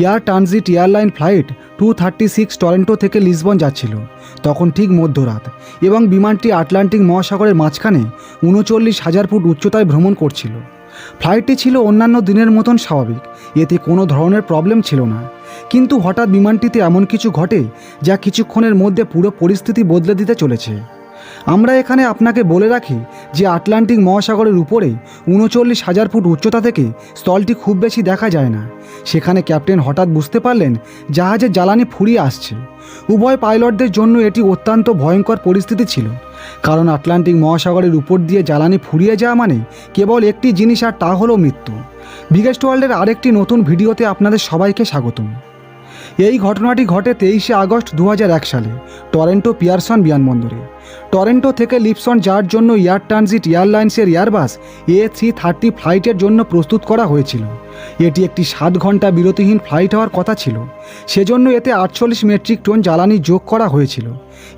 Air Transat airline flight two thirty six Toronto থেকে Lisbon যাচ্ছিল, তখন ঠিক মধ্যরাত, এবং বিমানটি আটলান্টিক মহাসাগরের মাঝখানে উনচল্লিশ হাজার ফুট উচ্চতায় ভ্রমণ করছিল। ফ্লাইটটি ছিল অন্যান্য দিনের মতন স্বাভাবিক, এতে কোনো ধরনের প্রবলেম ছিল না, কিন্তু হঠাৎ বিমানটিতে এমন কিছু ঘটে যা কিছুক্ষণের মধ্যে পুরো পরিস্থিতি বদলে দিতে চলেছে। আমরা এখানে আপনাকে বলে রাখি যে আটলান্টিক মহাসাগরের উপরে উনচল্লিশ হাজার ফুট উচ্চতা থেকে স্থলটি খুব বেশি দেখা যায় না। সেখানে ক্যাপ্টেন হঠাৎ বুঝতে পারলেন জাহাজের জ্বালানি ফুরিয়ে আসছে। উভয় পাইলটদের জন্য এটি অত্যন্ত ভয়ঙ্কর পরিস্থিতি ছিল। কারণ আটলান্টিক মহাসাগরের উপর দিয়ে জ্বালানি ফুরিয়ে যাওয়া মানে কেবল একটি জিনিস আর তা হলো মৃত্যু। বিগেস্ট ওয়ার্ল্ডের আরেকটি নতুন ভিডিওতে আপনাদের সবাইকে স্বাগতম। এই ঘটনাটি ঘটে তেইশে আগস্ট দু হাজার এক সালে টরেন্টো পিয়ারসন বিমানবন্দরে। টরেন্টো থেকে লিপসন যাওয়ার জন্য এয়ার ট্রানজিট এয়ারলাইন্সের এয়ারবাস এ থ্রি থার্টি ফ্লাইটের জন্য প্রস্তুত করা হয়েছিল। এটি একটি সাত ঘণ্টা বিরতিহীন ফ্লাইট হওয়ার কথা ছিল। সেজন্য এতে আটচল্লিশ মেট্রিক টন জ্বালানি যোগ করা হয়েছিল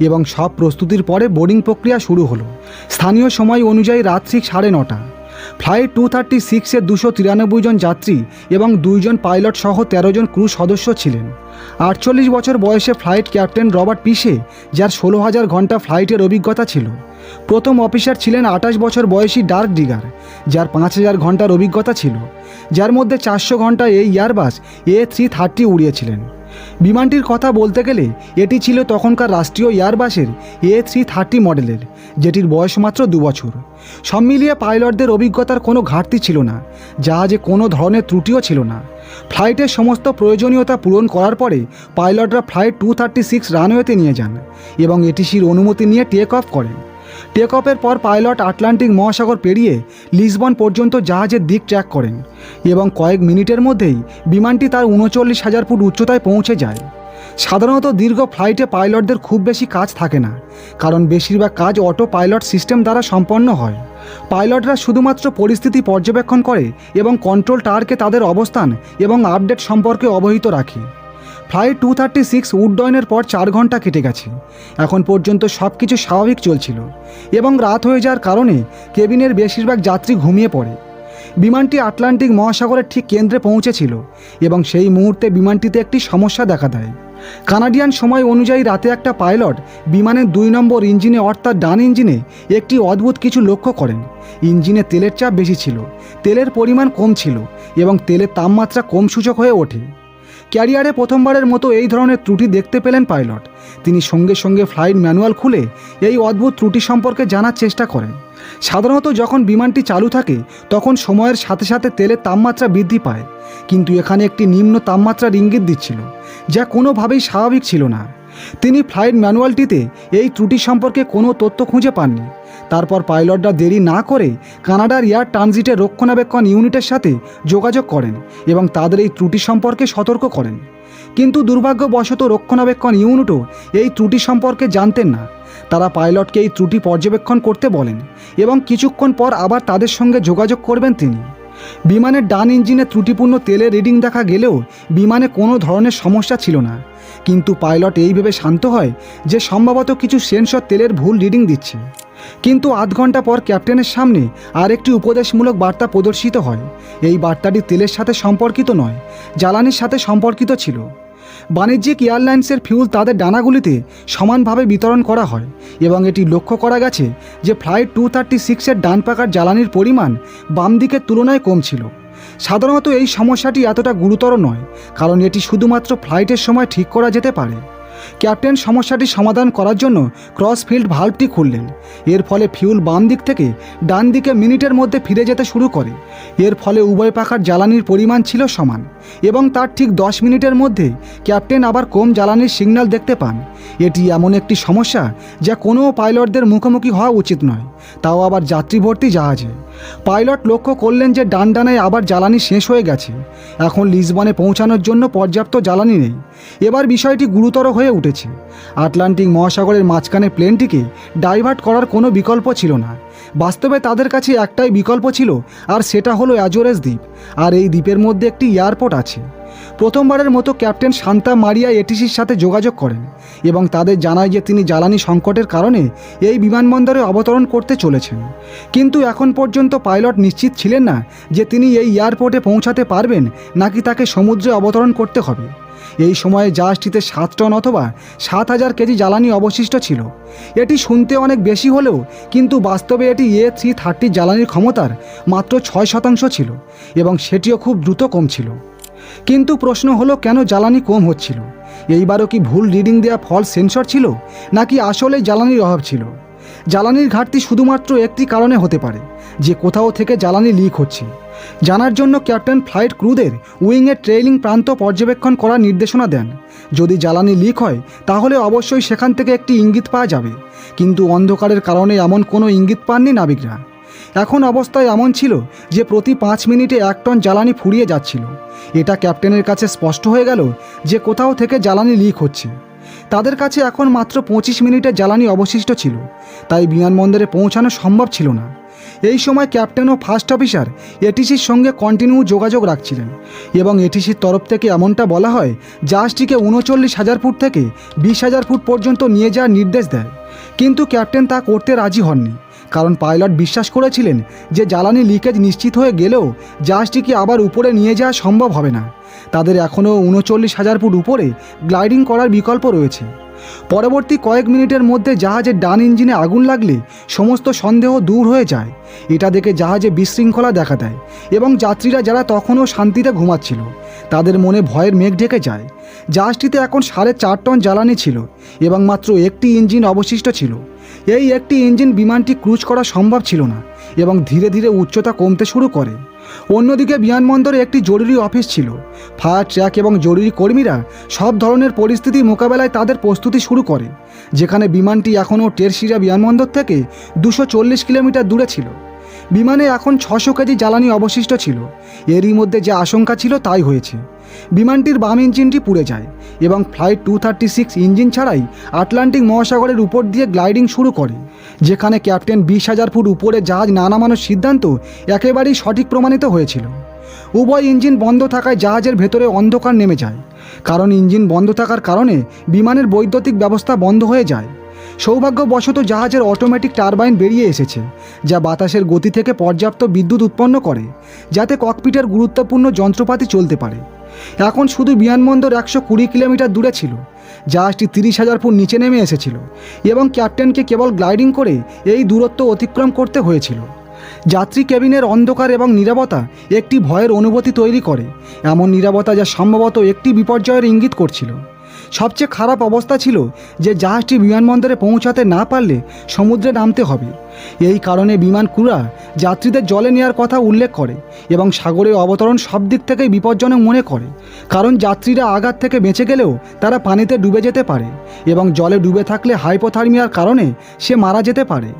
এবং সব প্রস্তুতির পরে বোর্ডিং প্রক্রিয়া শুরু হলো। স্থানীয় সময় অনুযায়ী রাত্রি সাড়ে নটা। ফ্লাইট টু থার্টি সিক্সের দুশো তিরানব্বই জন যাত্রী এবং দুইজন পাইলট সহ তেরো জন ক্রু সদস্য ছিলেন। আটচল্লিশ বছর বয়সে ফ্লাইট ক্যাপ্টেন রবার্ট পিসে, যার ষোলো হাজার ঘণ্টা ফ্লাইটের অভিজ্ঞতা ছিল। প্রথম অফিসার ছিলেন আঠাশ বছর বয়সী ডার্ক ডিগার, যার পাঁচ হাজার ঘণ্টার অভিজ্ঞতা ছিল। যার মধ্যে চারশো ঘণ্টা এই ইয়ারবাস এ থ্রি থার্টি উড়িয়েছিলেন। বিমানটির কথা বলতে গেলে এটি ছিল তখনকার রাষ্ট্রীয় এয়ারবাসের এ থ্রি থার্টি মডেলের, যেটির বয়স মাত্র দু বছর। সব মিলিয়ে পাইলটদের অভিজ্ঞতার কোনো ঘাটতি ছিল না জাহাজে কোনো ধরনের ত্রুটিও ছিল না। ফ্লাইটের সমস্ত প্রয়োজনীয়তা পূরণ করার পরে পাইলটরা ফ্লাইট টু থার্টি সিক্স রানওয়েতে নিয়ে যান এবং এটিসির অনুমতি নিয়ে টেক অফ করেন। টেক অফের পর পাইলট আটলান্টিক মহাসাগর পেরিয়ে লিসবন পর্যন্ত জাহাজের দিক ট্র্যাক করেন এবং কয়েক মিনিটের মধ্যেই বিমানটি তার উনচল্লিশ হাজার ফুট উচ্চতায় পৌঁছে যায়। সাধারণত দীর্ঘ ফ্লাইটে পাইলটদের খুব বেশি কাজ থাকে না, কারণ বেশিরভাগ কাজ অটো পাইলট সিস্টেম দ্বারা সম্পন্ন হয়। পাইলটরা শুধুমাত্র পরিস্থিতি পর্যবেক্ষণ করে এবং কন্ট্রোল টাওয়ারকে তাদের অবস্থান এবং আপডেট সম্পর্কে অবহিত রাখে। ফ্লাইট টু থার্টি সিক্স উড্ডয়নের পর চার ঘণ্টা কেটে গেছে। এখন পর্যন্ত সব কিছু স্বাভাবিক চলছিল এবং রাত হয়ে যাওয়ার কারণে কেবিনের বেশিরভাগ যাত্রী ঘুমিয়ে পড়ে। বিমানটি আটলান্টিক মহাসাগরের ঠিক কেন্দ্রে পৌঁছেছিল এবং সেই মুহূর্তে বিমানটিতে একটি সমস্যা দেখা দেয়। কানাডিয়ান সময় অনুযায়ী রাতে একটা পাইলট বিমানের দুই নম্বর ইঞ্জিনে অর্থাৎ ডান ইঞ্জিনে একটি অদ্ভুত কিছু লক্ষ্য করেন। ইঞ্জিনে তেলের চাপ বেশি ছিল, তেলের পরিমাণ কম ছিল এবং তেলের তাপমাত্রা কম সূচক হয়ে ওঠে। ক্যারিয়ারে প্রথমবারের মতো এই ধরনের ত্রুটি দেখতে পেলেন পাইলট। তিনি সঙ্গে সঙ্গে ফ্লাইট ম্যানুয়াল খুলে এই অদ্ভুত ত্রুটি সম্পর্কে জানার চেষ্টা করেন। সাধারণত যখন বিমানটি চালু থাকে, তখন সময়ের সাথে সাথে তেলের তাপমাত্রা বৃদ্ধি পায়। কিন্তু এখানে একটি নিম্ন তাপমাত্রার ইঙ্গিত দিচ্ছিল, যা কোনোভাবেই স্বাভাবিক ছিল না। তিনি ফ্লাইট ম্যানুয়ালটিতে এই ত্রুটি সম্পর্কে কোনো তথ্য খুঁজে পাননি। তারপর পাইলটরা দেরি না করে কানাডার এয়ার ট্রানজিটের রক্ষণাবেক্ষণ ইউনিটের সাথে যোগাযোগ করেন এবং তাদের এই ত্রুটি সম্পর্কে সতর্ক করেন। কিন্তু দুর্ভাগ্যবশত রক্ষণাবেক্ষণ ইউনিটও এই ত্রুটি সম্পর্কে জানতেন না। তারা পাইলটকে এই ত্রুটি পর্যবেক্ষণ করতে বলেন এবং কিছুক্ষণ পর আবার তাদের সঙ্গে যোগাযোগ করবেন তিনি। বিমানের ডান ইঞ্জিনে ত্রুটিপূর্ণ তেলের রিডিং দেখা গেলেও বিমানে কোনো ধরনের সমস্যা ছিল না। কিন্তু পাইলট এইভাবে শান্ত হয় যে সম্ভবত কিছু সেন্সর তেলের ভুল রিডিং দিচ্ছে। কিন্তু আধ ঘণ্টা পর ক্যাপ্টেনের সামনে আরেকটি উপদেশমূলক বার্তা প্রদর্শিত হয়। এই বার্তাটি তেলের সাথে সম্পর্কিত নয়, জ্বালানির সাথে সম্পর্কিত ছিল। বাণিজ্যিক এয়ারলাইন্সের ফিউল তাদের ডানাগুলিতে সমানভাবে বিতরণ করা হয় এবং এটি লক্ষ্য করা গেছে যে ফ্লাইট টু থার্টি সিক্সের ডান পাকার জ্বালানির পরিমাণ বাম দিকের তুলনায় কম ছিল। সাধারণত এই সমস্যাটি এতটা গুরুতর নয়, কারণ এটি শুধুমাত্র ফ্লাইটের সময় ঠিক করা যেতে পারে। ক্যাপ্টেন, সমস্যাটি সমাধান করার জন্য ক্রস ফিল্ড ভাল্বটি খুললেন। এর ফলে ফিউল বাম দিক থেকে ডান দিকে মিনিটের মধ্যে ফিরে যেতে শুরু করে। এর ফলে উভয় পাখার জ্বালানির পরিমাণ ছিল সমান। এবং তার ঠিক দশ মিনিটের মধ্যে ক্যাপ্টেন আবার কম জ্বালানির সিগন্যাল দেখতে পান। এটি এমন একটি সমস্যা যা কোনো পাইলটদের মুখোমুখি হওয়া উচিত নয়, তাও আবার যাত্রী ভর্তি জাহাজে। পাইলট লক্ষ্য করলেন যে ডান ডানায় আবার জ্বালানি শেষ হয়ে গেছে। এখন লিসবনে পৌঁছানোর জন্য পর্যাপ্ত জ্বালানি নেই। এবার বিষয়টি গুরুতর হয়ে উঠেছে। আটলান্টিক মহাসাগরের মাঝখানে প্লেনটিকে ডাইভার্ট করার কোনো বিকল্প ছিল না। বাস্তবে তাদের কাছে একটাই বিকল্প ছিল, আর সেটা হলো অ্যাজোরেস দ্বীপ। আর এই দ্বীপের মধ্যে একটি এয়ারপোর্ট আছে। প্রথমবারের মতো ক্যাপ্টেন শান্তা মারিয়া এটিসির সাথে যোগাযোগ করেন এবং তাদের জানায় যে তিনি জ্বালানি সংকটের কারণে এই বিমানবন্দরে অবতরণ করতে চলেছেন। কিন্তু এখন পর্যন্ত পাইলট নিশ্চিত ছিলেন না যে তিনি এই এয়ারপোর্টে পৌঁছাতে পারবেন নাকি তাকে সমুদ্রে অবতরণ করতে হবে। এই সময়ে জাহাজটিতে সাত টন অথবা সাত হাজার কেজি জ্বালানি অবশিষ্ট ছিল। এটি শুনতে অনেক বেশি হলেও কিন্তু বাস্তবে এটি এ থ্রি থার্টি জ্বালানির ক্ষমতার মাত্র ছয় শতাংশ ছিল এবং সেটিও খুব দ্রুত কমছিল কিন্তু প্রশ্ন হলো, কেন জ্বালানি কম হচ্ছিল? এইবারও কি ভুল রিডিং দেওয়া ফল সেন্সর ছিল, নাকি আসলে জ্বালানির অভাব ছিল? জ্বালানির ঘাটতি শুধুমাত্র একটি কারণে হতে পারে, যে কোথাও থেকে জ্বালানি লিক হচ্ছে। জানার জন্য ক্যাপ্টেন ফ্লাইট ক্রুদের উইংয়ের ট্রেইলিং প্রান্ত পর্যবেক্ষণ করার নির্দেশনা দেন। যদি জ্বালানি লিক হয়, তাহলে অবশ্যই সেখান থেকে একটি ইঙ্গিত পাওয়া যাবে। কিন্তু অন্ধকারের কারণে এমন কোনো ইঙ্গিত পাননি নাবিকরা। এখন অবস্থায় এমন ছিল যে প্রতি পাঁচ মিনিটে এক টন জ্বালানি ফুরিয়ে যাচ্ছিল। এটা ক্যাপ্টেনের কাছে স্পষ্ট হয়ে গেল যে কোথাও থেকে জ্বালানি লিক হচ্ছে। তাদের কাছে এখন মাত্র পঁচিশ মিনিটের জ্বালানি অবশিষ্ট ছিল, তাই বিমানবন্দরে পৌঁছানো সম্ভব ছিল না। এই সময় ক্যাপ্টেন ও ফার্স্ট অফিসার এটিসির সঙ্গে কন্টিনিউ যোগাযোগ রাখছিলেন এবং এটিসির তরফ থেকে এমনটা বলা হয়, জাহাজটিকে উনচল্লিশ হাজার ফুট থেকে বিশ হাজার ফুট পর্যন্ত নিয়ে যাওয়ার নির্দেশ দেয়। কিন্তু ক্যাপ্টেন তা করতে রাজি হননি। কারণ পাইলট বিশ্বাস করেছিলেন যে জ্বালানি লিকেজ নিশ্চিত হয়ে গেলেও জাহাজটিকে আবার উপরে নিয়ে যাওয়া সম্ভব হবে না। তাদের এখনও উনচল্লিশ হাজার ফুট উপরে গ্লাইডিং করার বিকল্প রয়েছে। পরবর্তী কয়েক মিনিটের মধ্যে জাহাজের ডান ইঞ্জিনে আগুন লাগলে সমস্ত সন্দেহ দূর হয়ে যায়। এটা দেখে জাহাজে বিশৃঙ্খলা দেখা দেয় এবং যাত্রীরা যারা তখনও শান্তিতে ঘুমাচ্ছিল, তাদের মনে ভয়ের মেঘ ঢেকে যায়। জাহাজটিতে এখন সাড়ে চার টন জ্বালানি ছিল এবং মাত্র একটি ইঞ্জিন অবশিষ্ট ছিল। এই একটি ইঞ্জিন বিমানটি ক্রুজ করা সম্ভব ছিল না এবং ধীরে ধীরে উচ্চতা কমতে শুরু করে। অন্যদিকে বিমানবন্দরে একটি জরুরি অফিস ছিল। ফায়ার ট্র্যাক এবং জরুরি কর্মীরা সব ধরনের পরিস্থিতি মোকাবেলায় তাদের প্রস্তুতি শুরু করে, যেখানে বিমানটি এখনও টেরসিরা বিমানবন্দর থেকে দুশো কিলোমিটার দূরে ছিল। বিমানে এখন ছশো কেজি জ্বালানি অবশিষ্ট ছিল। এরই মধ্যে যে আশঙ্কা ছিল তাই হয়েছে। বিমানটির বাম ইঞ্জিনটি পুড়ে যায় এবং flight two thirty six engine ছাড়াই আটলান্টিক মহাসাগরের উপর দিয়ে গ্লাইডিং শুরু করে, যেখানে ক্যাপ্টেন বিশ হাজার ফুট উপরে জাহাজ না নামানোর সিদ্ধান্ত একেবারেই সঠিক প্রমাণিত হয়েছিল। উভয় ইঞ্জিন বন্ধ থাকায় জাহাজের ভেতরে অন্ধকার নেমে যায়, কারণ ইঞ্জিন বন্ধ থাকার কারণে বিমানের বৈদ্যুতিক ব্যবস্থা বন্ধ হয়ে যায়। সৌভাগ্যবশত জাহাজের অটোমেটিক টারবাইন বেরিয়ে এসেছে, যা বাতাসের গতি থেকে পর্যাপ্ত বিদ্যুৎ উৎপন্ন করে, যাতে ককপিটের গুরুত্বপূর্ণ যন্ত্রপাতি চলতে পারে। এখন শুধু বিমানবন্দর একশো কুড়ি কিলোমিটার দূরে ছিল, জাহাজটি তিরিশ হাজার ফুট নিচে নেমে এসেছিল এবং ক্যাপ্টেনকে কেবল গ্লাইডিং করে এই দূরত্ব অতিক্রম করতে হয়েছিল। যাত্রী কেবিনের অন্ধকার এবং নিরাপত্তা একটি ভয়ের অনুভূতি তৈরি করে, এমন নিরাপত্তা যা সম্ভবত একটি বিপর্যয়ের ইঙ্গিত করছিল। সবচেয়ে খারাপ অবস্থা ছিল যে জাহাজটি বিমানবন্দরে পৌঁছাতে না পারলে সমুদ্রে নামতে হবে। এই কারণে বিমান ক্রুরা যাত্রীদের জলে নেওয়ার কথা উল্লেখ করে এবং সাগরে অবতরণ সব দিক থেকেই বিপজ্জনক মনে করে। কারণ যাত্রীরা আঘাত থেকে বেঁচে গেলেও তারা পানিতে ডুবে যেতে পারে এবং জলে ডুবে থাকলে হাইপোথার্মিয়ার কারণে সে মারা যেতে পারে।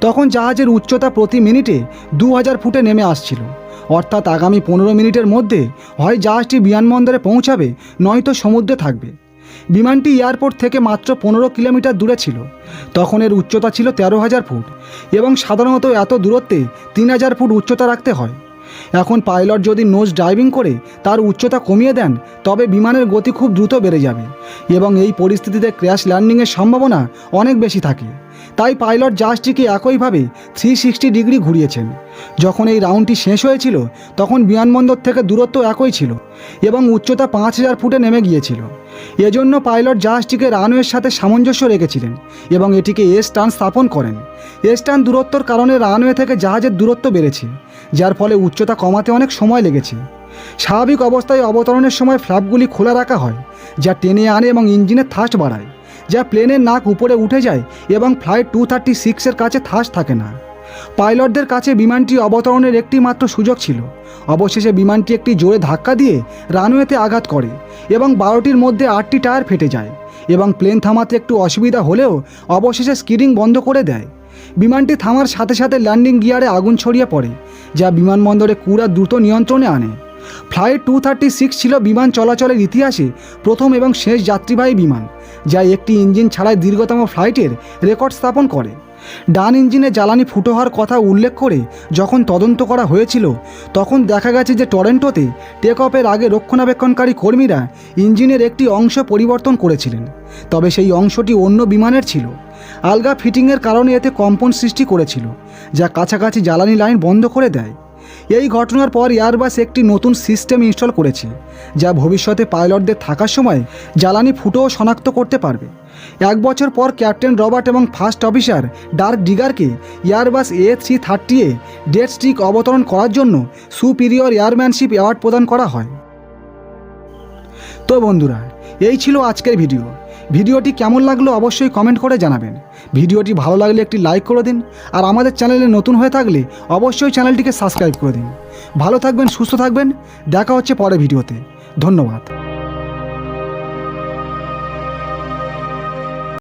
তখন জাহাজের উচ্চতা প্রতি মিনিটে দু হাজার ফুটে নেমে আসছিল। অর্থাৎ আগামী পনেরো মিনিটের মধ্যে হয় জাহাজটি বিমানবন্দরে পৌঁছাবে, নয়তো সমুদ্রে থাকবে। বিমানটি এয়ারপোর্ট থেকে মাত্র পনেরো কিলোমিটার দূরে ছিল। তখন এর উচ্চতা ছিল তেরো হাজার ফুট এবং সাধারণত এত দূরত্বে তিন হাজার ফুট উচ্চতা রাখতে হয়। এখন পাইলট যদি নোজ ড্রাইভিং করে তার উচ্চতা কমিয়ে দেন, তবে বিমানের গতি খুব দ্রুত বেড়ে যাবে এবং এই পরিস্থিতিতে ক্র্যাশ ল্যান্ডিংয়ের সম্ভাবনা অনেক বেশি থাকে। তাই পাইলট জাহাজটিকে একইভাবে থ্রি সিক্সটি ডিগ্রি ঘুরিয়েছেন। যখন এই রাউন্ডটি শেষ হয়েছিল, তখন বিমানবন্দর থেকে দূরত্ব একই ছিল এবং উচ্চতা পাঁচ হাজার ফুটে নেমে গিয়েছিল। এজন্য পাইলট জাহাজটিকে রানওয়ের সাথে সামঞ্জস্য রেখেছিলেন এবং এটিকে এস টান স্থাপন করেন। এস টান দূরত্বর কারণে রানওয়ে থেকে জাহাজের দূরত্ব বেড়েছে, যার ফলে উচ্চতা কমাতে অনেক সময় লেগেছে। স্বাভাবিক অবস্থায় অবতরণের সময় ফ্ল্যাপগুলি খোলা রাখা হয়, যা টেনে আনে এবং ইঞ্জিনের থাস্ট বাড়ায়, যা প্লেনের নাক উপরে উঠে যায় এবং ফ্লাইট টু থার্টি সিক্সের কাছে থাস থাকে না। পাইলটদের কাছে বিমানটি অবতরণের একটি মাত্র সুযোগ ছিল। অবশেষে বিমানটি একটি জোরে ধাক্কা দিয়ে রানওয়েতে আঘাত করে এবং বারোটির মধ্যে আটটি টায়ার ফেটে যায় এবং প্লেন থামাতে একটু অসুবিধা হলেও অবশেষে স্কিডিং বন্ধ করে দেয়। বিমানটি থামার সাথে সাথে ল্যান্ডিং গিয়ারে আগুন ছড়িয়ে পড়ে, যা বিমানবন্দরে কুড়া দ্রুত নিয়ন্ত্রণে আনে। ফ্লাইট টু থার্টি সিক্স ছিল বিমান চলাচলের ইতিহাসে প্রথম এবং শেষ যাত্রীবাহী বিমান। যা একটি ইঞ্জিন ছাড়াই দীর্ঘতম ফ্লাইটের রেকর্ড স্থাপন করে। ডান ইঞ্জিনে জ্বালানি ফুটো হওয়ার কথা উল্লেখ করে যখন তদন্ত করা হয়েছিল, তখন দেখা গেছে যে টরেন্টোতে টেক অফের আগে রক্ষণাবেক্ষণকারী কর্মীরা ইঞ্জিনের একটি অংশ পরিবর্তন করেছিলেন। তবে সেই অংশটি অন্য বিমানের ছিল। আলগা ফিটিংয়ের কারণে এতে কম্পন সৃষ্টি করেছিল, যা কাছাকাছি জ্বালানি লাইন বন্ধ করে দেয়। এই ঘটনার পর এয়ারবাস একটি নতুন সিস্টেম ইনস্টল করেছে, যা ভবিষ্যতে পাইলটদের থাকার সময় জ্বালানি ফুটোও শনাক্ত করতে পারবে। এক বছর পর ক্যাপ্টেন রবার্ট এবং first officer Dirk ডিগারকে Airbus A three thirty a dead stick অবতরণ করার জন্য সুপিরিয়র এয়ারম্যানশিপ অ্যাওয়ার্ড প্রদান করা হয়। তো বন্ধুরা, এই ছিল আজকের ভিডিও ভিডিওটি কেমন লাগল অবশ্যই কমেন্ট করে জানাবেন। ভিডিওটি ভালো লাগলে একটি লাইক করে দিন, আর আমাদের চ্যানেলে নতুন হয়ে থাকলে অবশ্যই চ্যানেলটিকে সাবস্ক্রাইব করে দিন। ভালো থাকবেন, সুস্থ থাকবেন, দেখা হচ্ছে পরে ভিডিওতে। ধন্যবাদ।